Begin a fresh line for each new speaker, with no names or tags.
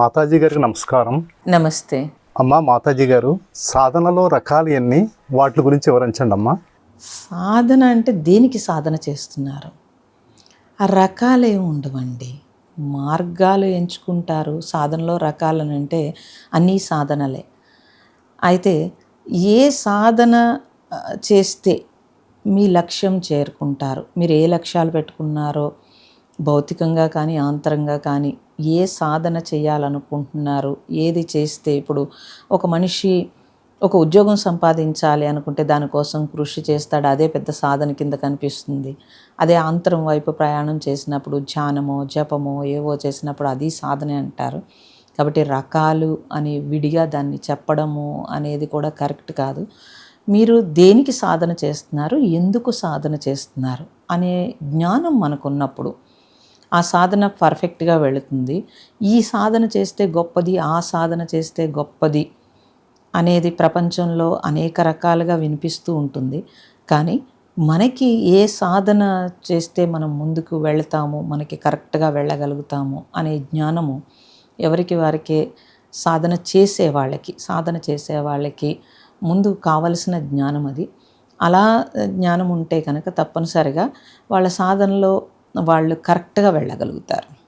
మాతాజీ గారికి నమస్కారం.
నమస్తే.
అమ్మ మాతాజీ గారు సాధనలో రకాలు ఎన్ని? వాటి గురించి వివరించండి అమ్మా.
సాధన అంటే దేనికి సాధన చేస్తున్నారు? ఆ రకాలే ఉండవండి. మార్గాలు ఎంచుకుంటారు. సాధనలో రకాలని అంటే అన్నీ సాధనలే. అయితే ఏ సాధన చేస్తే మీ లక్ష్యం చేరుకుంటారు? మీరు ఏ లక్ష్యాలు పెట్టుకున్నారో భౌతికంగా కానీ ఆంతరంగా కానీ ఏ సాధన చేయాలనుకుంటున్నారు? ఏది చేస్తే ఇప్పుడు ఒక మనిషి ఒక ఉద్యోగం సంపాదించాలి అనుకుంటే దానికోసం కృషి చేస్తాడు అదే పెద్ద సాధన కింద కనిపిస్తుంది. అదే ఆంతరం వైపు ప్రయాణం చేసినప్పుడు ధ్యానమో జపమో ఏవో చేసినప్పుడు అది సాధనే అంటారు. కాబట్టి రకాలు అని విడిగా దాన్ని చెప్పడము అనేది కూడా కరెక్ట్ కాదు. మీరు దేనికి సాధన చేస్తున్నారు? ఎందుకు సాధన చేస్తున్నారు? అనే జ్ఞానం మనకున్నప్పుడు ఆ సాధన పర్ఫెక్ట్గా వెళుతుంది. ఈ సాధన చేస్తే గొప్పది ఆ సాధన చేస్తే గొప్పది అనేది ప్రపంచంలో అనేక రకాలుగా వినిపిస్తూ ఉంటుంది. కానీ మనకి ఏ సాధన చేస్తే మనం ముందుకు వెళతాము మనకి కరెక్ట్గా వెళ్ళగలుగుతాము అనే జ్ఞానము ఎవరికి వారికే సాధన చేసే వాళ్ళకి సాధన చేసే వాళ్ళకి ముందు కావలసిన జ్ఞానం అది. అలా జ్ఞానం ఉంటే కనుక తప్పనిసరిగా వాళ్ళ సాధనలో వాళ్ళు కరెక్ట్గా వెళ్ళగలుగుతారు.